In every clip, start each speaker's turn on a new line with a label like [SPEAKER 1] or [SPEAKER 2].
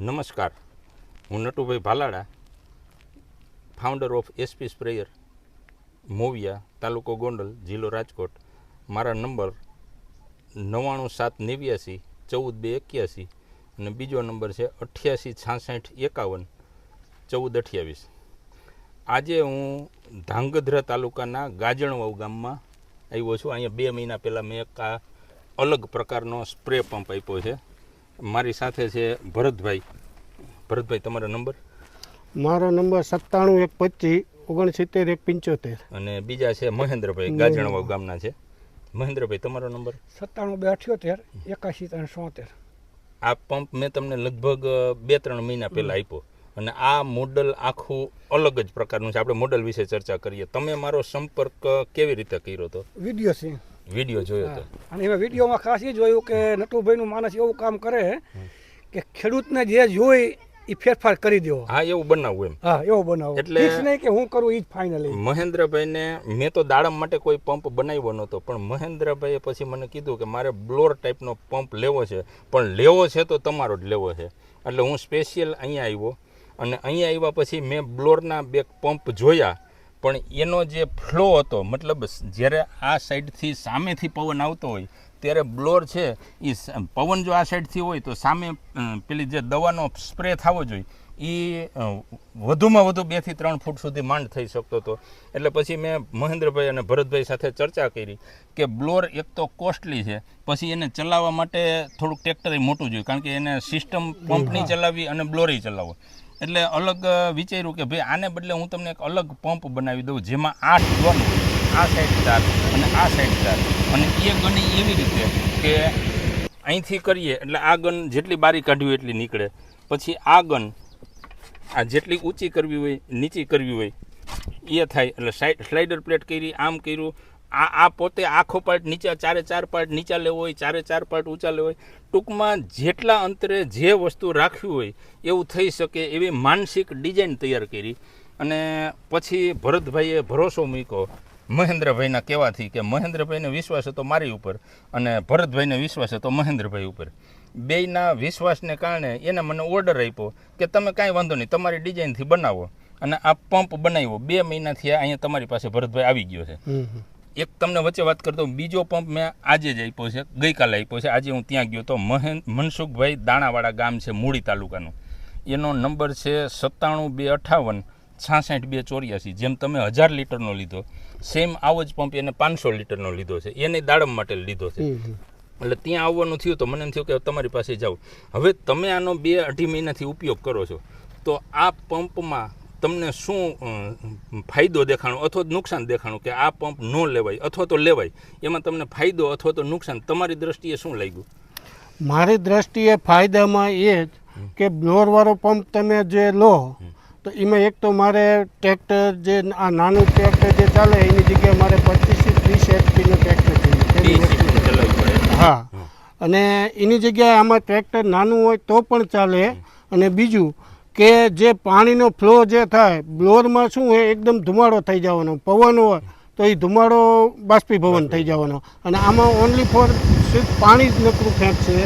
[SPEAKER 1] નમસ્કાર. હું Natubhai Bhalada founder of SP sprayer Moviya, તાલુકો ગોંડલ, જિલ્લો રાજકોટ. મારા નંબર નવ્વાણું સાત નેવ્યાસી, ચૌદ બે એક્યાસી અને બીજો નંબર છે અઠ્યાસી છાસઠ એકાવન, ચૌદ અઠ્યાવીસ. આજે હું ધાંગધ્રા તાલુકાના ગાજણવાવ ગામમાં આવ્યો છું. અહીંયા બે મહિના પહેલાં મેં એક આ અલગ પ્રકારનો સ્પ્રે પંપ આપ્યો છે. મારી સાથે છે ભરતભાઈ. ભરતભાઈ તમારો નંબર?
[SPEAKER 2] મારો નંબર સત્તાણું એક પચીસ ઓગણસિત્તેર એક પંચોતેર.
[SPEAKER 1] અને બીજા છે મહેન્દ્રભાઈ ગાજણવાવ ગામના છે. મહેન્દ્રભાઈ તમારો નંબર?
[SPEAKER 3] સત્તાણું બે અઠ્યોતેર એકાશી ત્રણ સોતેર
[SPEAKER 1] આ પંપ મેં તમને લગભગ બે ત્રણ મહિના પહેલાં આપ્યો. અને આ મોડલ આખું અલગ જ પ્રકારનું છે. આપણે મોડલ વિશે ચર્ચા કરીએ. તમે મારો સંપર્ક કેવી રીતે કર્યો હતો
[SPEAKER 3] વીડિયો છે
[SPEAKER 1] વીડિયો જોયો હતો
[SPEAKER 3] અને એમાં વિડીયોમાં ખાસ એ જોયું કે નટુભાઈનું માણસ એવું કામ કરે કે ખેડૂતને જે જોઈ એ ફેરફાર કરી દેવો
[SPEAKER 1] હા એવું બનાવવું એમ.
[SPEAKER 3] હા એવું બનાવવું
[SPEAKER 1] એટલે-
[SPEAKER 3] નહીં કે હું કરું એ જ ફાઇનલી
[SPEAKER 1] મહેન્દ્રભાઈને મેં તો દાડમ માટે કોઈ પંપ બનાવ્યો નહોતો પણ મહેન્દ્રભાઈએ પછી મને કીધું કે મારે બ્લોર ટાઈપનો પંપ લેવો છે પણ લેવો છે તો તમારો જ લેવો છે. એટલે હું સ્પેશિયલ અહીંયા આવ્યો અને અહીંયા આવ્યા પછી મેં બ્લોરના બે પંપ જોયા પણ એનો જે ફ્લો હતો મતલબ જ્યારે આ સાઈડથી સામેથી પવન આવતો હોય ત્યારે બ્લોર છે એ પવન જો આ સાઈડથી હોય તો સામે પેલી જે દવાનો સ્પ્રે થવો જોઈએ એ વધુમાં વધુ બેથી ત્રણ ફૂટ સુધી માંડ થઈ શકતો હતો. એટલે પછી મેં મહેન્દ્રભાઈ અને ભરતભાઈ સાથે ચર્ચા કરી કે બ્લોર એક તો કોસ્ટલી છે પછી એને ચલાવવા માટે થોડુંક ટ્રેક્ટર મોટું જોઈએ કારણ કે એને સિસ્ટમ પંપની ચલાવવી અને બ્લોરી ચલાવવો એટલે અલગ વિચાર્યું કે ભાઈ આને બદલે હું તમને એક અલગ પંપ બનાવી દઉં, જેમાં આઠ ગન આ સાઈડ ચાર અને આ સાઈડ ચાર અને એ ગન એવી રીતે કે અહીંથી કરીએ એટલે આ ગન જેટલી બારી કાઢવી એટલી નીકળે. પછી આ ગન આ જેટલી ઊંચી કરવી હોય, નીચી કરવી હોય, એ થાય. એટલે સ્લાઇડર પ્લેટ કરી, આમ કર્યું આ આ પોતે આખો પાર્ટ નીચા, ચારે ચાર પાર્ટ નીચા લેવો હોય, ચારે ચાર પાર્ટ ઊંચા લેવો હોય, ટૂંકમાં જેટલા અંતરે જે વસ્તુ રાખવી હોય, એવું થઈ શકે એવી માનસિક ડિઝાઇન તૈયાર કરી. અને પછી ભરતભાઈએ ભરોસો મૂક્યો, મહેન્દ્રભાઈના કહેવાથી કે મહેન્દ્રભાઈને વિશ્વાસ હતો મારી ઉપર અને ભરતભાઈને વિશ્વાસ હતો મહેન્દ્રભાઈ ઉપર. બેયના વિશ્વાસને કારણે એને મને ઓર્ડર આપ્યો કે તમે કાંઈ વાંધો નહીં, તમારી ડિઝાઇનથી બનાવો. અને આ પંપ બનાવ્યો. બે મહિનાથી અહીંયા તમારી પાસે ભરતભાઈ આવી ગયો છે. એક તમને વચ્ચે વાત કરતો બીજો પંપ મેં આજે જ આપ્યો છે ગઈકાલે આપ્યો છે. આજે હું ત્યાં ગયો તો મહેન મનસુખભાઈ દાણાવાડા ગામ છે મૂળી તાલુકાનું. એનો નંબર છે સત્તાણું બે અઠાવન છાસઠ બે ચોર્યાસી. જેમ તમે હજાર લીટરનો લીધો સેમ આવો જ પંપ એને પાંચસો લીટરનો લીધો છે. એને દાડમ માટે લીધો છે. એટલે ત્યાં આવવાનું થયું તો મને એમ થયું કે તમારી પાસે જાઉં. હવે તમે આનો બે અઢી મહિનાથી ઉપયોગ કરો છો. તો આ પંપમાં તમને શું ફાયદો દેખાણો અથવા તો નુકસાન દેખાણું કે આ પંપ ન લેવાય અથવા તો લેવાય એમાં તમને ફાયદો અથવા તો નુકસાન તમારી દ્રષ્ટિએ શું લાગ્યું?
[SPEAKER 2] મારી દ્રષ્ટિએ ફાયદામાં એ જ કે બ્લોરવાળો પંપ તમે જે લો તો એમાં એક તો મારે ટ્રેક્ટર જે આ નાનું ટ્રેક્ટર જે ચાલે એની જગ્યાએ મારે પચીસથી ત્રીસ એચપીનું ટ્રેક્ટર જોઈએ. હા. અને એની જગ્યાએ આમાં ટ્રેક્ટર નાનું હોય તો પણ ચાલે અને બીજું કે જે પાણીનો ફ્લો જે થાય બ્લોરમાં શું હોય એકદમ ધુમાડો થઈ જવાનો પવન હોય તો એ ધુમાડો બાષ્પીભવન થઈ જવાનો. અને આમાં ઓનલી ફોર પાણી જ નકરું ફેંકશે.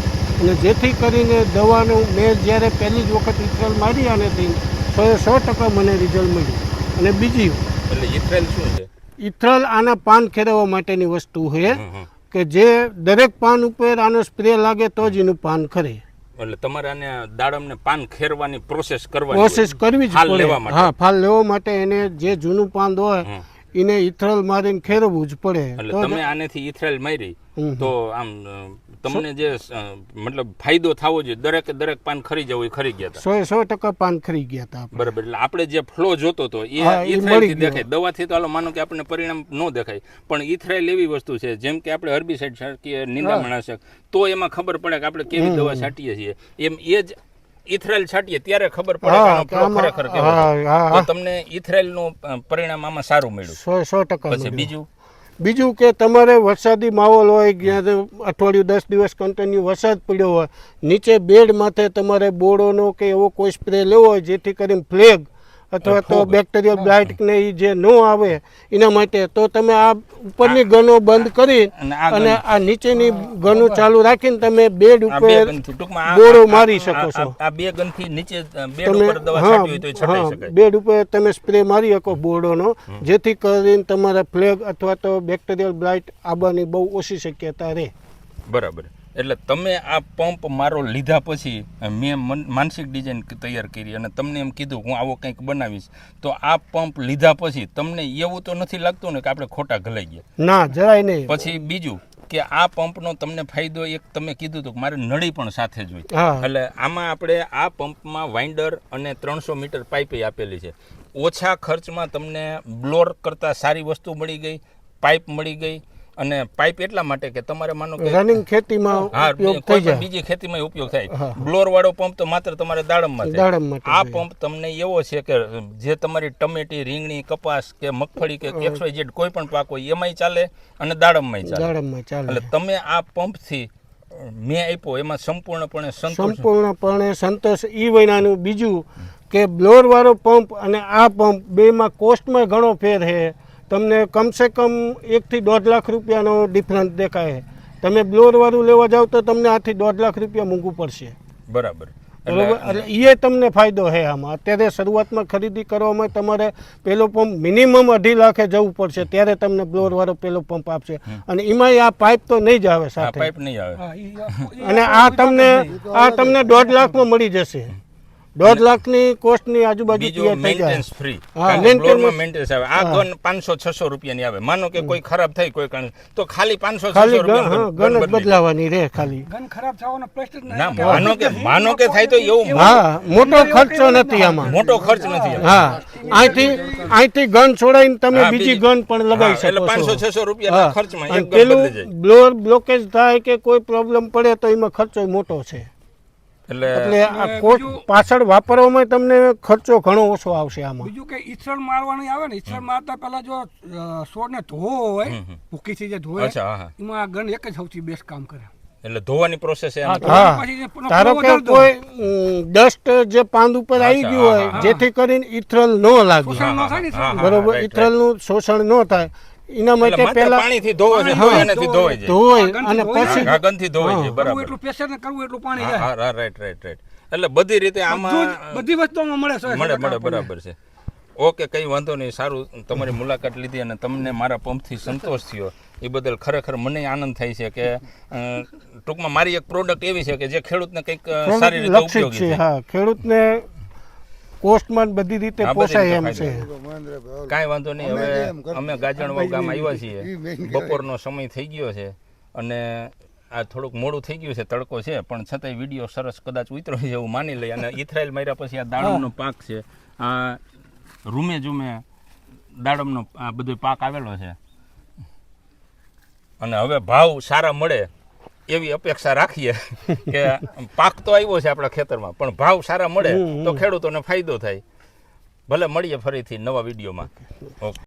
[SPEAKER 2] અને જેથી કરીને દવાનું મેં જ્યારે પહેલી જ વખત ઇથરેલ મારી આનેથી સો એ સો ટકા મને રિઝલ્ટ મળ્યું. અને બીજી
[SPEAKER 1] એટલે ઇથરાઇલ શું છે?
[SPEAKER 2] ઇથરલ આના પાન ખેરવવા માટેની વસ્તુ છે. કે જે દરેક પાન ઉપર આનો સ્પ્રે લાગે તો જ એનું પાન ખરે.
[SPEAKER 1] એટલે તમારે આને દાડમને પાન ખેરવાની પ્રોસેસ કરવાની
[SPEAKER 2] પ્રોસેસ કરવી જ પડે. હા ફાલ લેવા માટે એને જે જૂનું પાન હોય. એને ઇથરલ મારીને ખેરવવું જ પડે.
[SPEAKER 1] એટલે તમે આનેથી ઇથરલ મારી તો આમ તમને જે મતલબ ફાયદો થવો જોઈએ દરેક દરેક પાન ખરી જવું એ ખરી ગયા હતા
[SPEAKER 2] સો સો ટકા પાન ખરી ગયા હતા
[SPEAKER 1] બરાબર એટલે આપણે જે ફ્લો જોતો હતો એ
[SPEAKER 2] ગયો.
[SPEAKER 1] દેખાય. દવાથી તો હાલો માનો કે આપણને પરિણામ ન દેખાય પણ ઇથરાઇલ એવી વસ્તુ છે જેમ કે આપણે હર્બિસાઇડ છાંટીએ નિંદામણાશક તો એમાં ખબર પડે કે આપણે કેવી દવા છાંટીએ છીએ. એમ એ જ ઇથરાઇલ છાંટીએ ત્યારે ખબર પડે કે ખરેખર કેવો તમને ઇથરાઇલનું નું પરિણામ આમાં સારું મળ્યું.
[SPEAKER 2] સો સો ટકા
[SPEAKER 1] પછી બીજું?
[SPEAKER 2] બીજું કે તમારે વરસાદી માહોલ હોય અઠવાડિયું દસ દિવસ કન્ટિન્યુ વરસાદ પડ્યો હોય, નીચે બેડ માથે તમારે બોળોનો કે એવો કોઈ સ્પ્રે લેવો હોય, જેથી કરીને ફ્લેગ અથવા તો બેક્ટેરિયલ બ્લાઇટ ને એ જે ન આવે એના માટે તો તમે આ ઉપરની ગનો બંધ કરી
[SPEAKER 1] અને આ
[SPEAKER 2] નીચેની ગનો ચાલુ રાખીને તમે બેડ ઉપર બોરો મારી શકો છો.
[SPEAKER 1] આ બે ગનથી નીચે બેડ ઉપર દવા છાંટવી હોય તો
[SPEAKER 2] છાંટી
[SPEAKER 1] શકાય.
[SPEAKER 2] બેડ ઉપર તમે સ્પ્રે મારી શકો બોડોનો જેથી કરીને તમારા ફ્લેગ અથવા તો બેક્ટેરિયલ બ્લાઇટ આવવાની બહુ ઓછી શક્યતા રહે.
[SPEAKER 1] બરાબર. એટલે તમે આ પંપ મારો લીધા પછી મેં મન- માનસિક ડિઝાઇન તૈયાર કરી અને તમને એમ કીધું હું આવો કંઈક બનાવીશ. તો આ પંપ લીધા પછી તમને એવું તો નથી લાગતું ને કે આપણે ખોટા ઘલાઈ ગયા
[SPEAKER 2] ના જરાય નહીં.
[SPEAKER 1] પછી બીજું કે આ પંપનો તમને ફાયદો એક તમે કીધું હતું કે મારે નળી પણ સાથે જ હોય. એટલે આમાં આપણે આ પંપમાં વાઇન્ડર અને ત્રણસો મીટર પાઇપે આપેલી છે. ઓછા ખર્ચમાં તમને બ્લોર કરતાં સારી વસ્તુ મળી ગઈ પાઇપ મળી ગઈ અને પાઇપ એટલા માટે કે તમારે માનો કે
[SPEAKER 2] રનિંગ ખેતીમાં ઉપયોગ થઈ જાય.
[SPEAKER 1] બીજી ખેતીમાં ઉપયોગ થાય. બ્લોર વાળો પંપ તો માત્ર તમારે દાડમમાં થાય. આ પંપ તમને એવો છે કે જે તમારી ટમેટી રીંગણી કપાસ કે મગફળી કે એક્સ વાય ઝેડ કોઈ પણ પાક હોય એમાંય ચાલે અને દાડમમાંય ચાલે.
[SPEAKER 2] દાડમમાં ચાલે.
[SPEAKER 1] એટલે તમે આ પંપથી થી મેં આપ્યો એમાં સંપૂર્ણપણે
[SPEAKER 2] સંપૂર્ણપણે સંતોષ. ઈ વૈનાનું બીજું કે બ્લોર વાળો પંપ અને આ પંપ બેમાં કોસ્ટમાં ઘણો ફેર છે. તમને કમસે કમ એકથી દોઢ લાખ રૂપિયાનો ડિફરન્સ દેખાય તમે બ્લોરવાળું લેવા જાવ તો તમને આથી દોઢ લાખ રૂપિયા મોંઘું પડશે.
[SPEAKER 1] બરાબર.
[SPEAKER 2] બરોબર? એટલે એ તમને ફાયદો છે આમાં. અત્યારે શરૂઆતમાં ખરીદી કરવામાં તમારે પેલો પંપ મિનિમમ અઢી લાખે જવું પડશે ત્યારે તમને બ્લોર વાળો પેલો પંપ આપશે. અને એમાંય આ પાઇપ તો નહીં જ આવે સાથે.
[SPEAKER 1] પાઇપ નહીં આવે.
[SPEAKER 3] હા, ઈ- ઈ
[SPEAKER 2] અને આ તમને આ તમને દોઢ લાખમાં મળી જશે. દોઢ લાખની કોસ્ટની આજુબાજુ
[SPEAKER 1] બીજું મેન્ટેનન્સ ફ્રી કે મેન્ટેનન્સ આવે. આ ગન પાંચસો છસો રૂપિયાની આવે. માનો કે કોઈ ખરાબ થઈ કોઈ કારણ તો ખાલી પાંચસો છસો રૂપિયા
[SPEAKER 2] ગન બદલાવાની રે ખાલી.
[SPEAKER 3] ગન ખરાબ થવાનો પ્રશ્ન
[SPEAKER 1] ના માનો કે માનો કે થાય તો એવું
[SPEAKER 2] હા મોટો ખર્ચો નથી. આમાં.
[SPEAKER 1] મોટો ખર્ચ નથી
[SPEAKER 2] હા અહીંથી અહીંથી ગન છોડાઈને તમે બીજી ગન પણ લગાવી
[SPEAKER 1] શકો એટલે પાંચસો છસો રૂપિયા ખર્ચમાં
[SPEAKER 2] અને
[SPEAKER 1] એક ગન બદલી
[SPEAKER 2] પેલું
[SPEAKER 1] જાય.
[SPEAKER 2] બ્લોર બ્લોકેજ થાય કે કોઈ પ્રોબ્લેમ પડે તો એમાં ખર્ચો મોટો છે.
[SPEAKER 1] એટલે
[SPEAKER 2] આ કોસ્ટ પાછળ વાપરવામાં તમને ખર્ચો ઘણો ઓછો આવશે આમાં.
[SPEAKER 3] બીજું કે ઈસળ મારવાની આવે ને ઈસળ મારતા પહેલા જો છોડને ધોવો હોય ભૂકીથી જે ધોવે એમાં આ ગન એક જ સૌથી બેસ્ટ કામ કરે.
[SPEAKER 1] એટલે ધોવાની પ્રોસેસ
[SPEAKER 2] ધારો કે કોઈ ડસ્ટ જે પાંદ ઉપર આવી ગયું હોય જેથી કરીને ઇથરલ ન લાગે. બરોબર ઇથરલનું શોષણ ન થાય. એના માટે પહેલા
[SPEAKER 1] પાણીથી ધોવે છે
[SPEAKER 3] હા,
[SPEAKER 1] ધોવે. છે.
[SPEAKER 2] ધોય અને પછી
[SPEAKER 1] હા, ધોવે
[SPEAKER 3] છે
[SPEAKER 1] બરાબર.
[SPEAKER 3] એટલું પ્રેશર ને કરવું એટલું પાણી
[SPEAKER 1] હા
[SPEAKER 3] જાય.
[SPEAKER 1] હા રાઈટ રાઈટ રાઈટ એટલે બધી રીતે આમાં
[SPEAKER 3] બધી વસ્તુઓમાં મળે છે
[SPEAKER 1] મળે મળે બરાબર છે. ઓકે કઈ વાંધો નહીં સારું. તમારી મુલાકાત લીધી અને તમને મારા પંપથી સંતોષ થયો. એ બદલ ખરેખર મને આનંદ થાય છે કે ટૂંકમાં મારી એક પ્રોડક્ટ એવી છે કે જે ખેડૂતને કંઈક સારી રીતે ઉપયોગી
[SPEAKER 2] છે હા. ખેડૂતને કોસ્ટમાં બધી રીતે પોસાય એમ છે.
[SPEAKER 1] કાંઈ વાંધો નહીં. હવે અમે ગાજણવાવ ગામ આવ્યા છીએ. બપોરનો સમય થઈ ગયો છે અને આ થોડુંક મોડું થઈ ગયું છે તડકો છે પણ છતાંય વીડિયો સરસ કદાચ ઉતરો છે એવું માની લઈએ. અને ઇથરાયલ માર્યા પછી આ દાડમનો પાક છે. આ રૂમે જુમે દાડમનો આ બધો પાક આવેલો છે. અને હવે ભાવ સારા મળે. એવી અપેક્ષા રાખીએ કે પાક તો આવ્યો છે આપણા ખેતરમાં પણ ભાવ સારા મળે તો ખેડૂતોને ફાયદો થાય. ભલે મળીએ ફરીથી નવા વિડીયોમાં. ઓકે